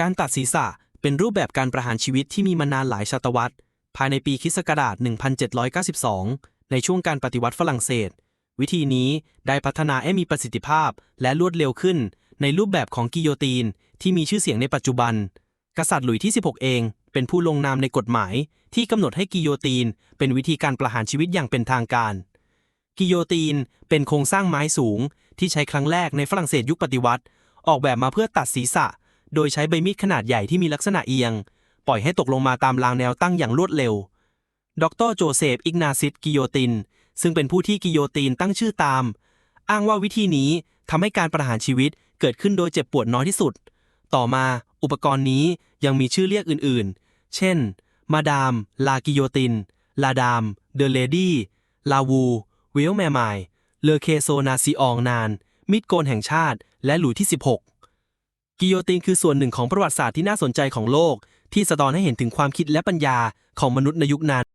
การตัดศีรษะเป็นรูปแบบการประหารชีวิตที่มีมานานหลายศตวรรษ ภายในปีคริสต์ศักราช1792 ในช่วงการปฏิวัติฝรั่งเศส วิธีนี้ได้พัฒนาให้มีประสิทธิภาพและรวดเร็วขึ้น ในรูปแบบของกิโยตีนที่มีชื่อเสียงในปัจจุบัน กษัตริย์หลุยที่ 16 เอง เป็นผู้ลงนามในกฎหมาย ที่กำหนดให้กิโยตีน เป็นวิธีการประหารชีวิตอย่างเป็นทางการ กิโยตีน เป็นโครงสร้างไม้สูง ที่ใช้ครั้งแรกในฝรั่งเศสยุคปฏิวัติ ออกแบบมาเพื่อตัดศีรษะ โดยใช้ใบมีดขนาดใหญ่ที่มีลักษณะเอียง ปล่อยให้ตกลงมาตามรางแนวตั้งอย่างรวดเร็ว ดรโจเซฟ อิกนาซิสกิโยติน ซึ่งเป็นผู้ที่กิโยตินตั้งชื่อตาม อ้างว่าวิธีนี้ทำให้การประหารชีวิตเกิดขึ้นโดยเจ็บปวดน้อยที่สุด ต่อมาอุปกรณ์นี้ยังมีชื่อเรียกอื่นๆ เช่น มาดาม ลากิโยติน ลาดาม เดเลดี้ ลาวูวิลแมมายเลอเคโซนาซิอองนาน มิดโกนแห่งชาติ และหลุยที่ 16 กิโยตินคือส่วนหนึ่งของประวัติศาสตร์ที่น่าสนใจของโลก ที่สะท้อนให้เห็นถึงความคิดและปัญญาของมนุษย์ในยุคนั้น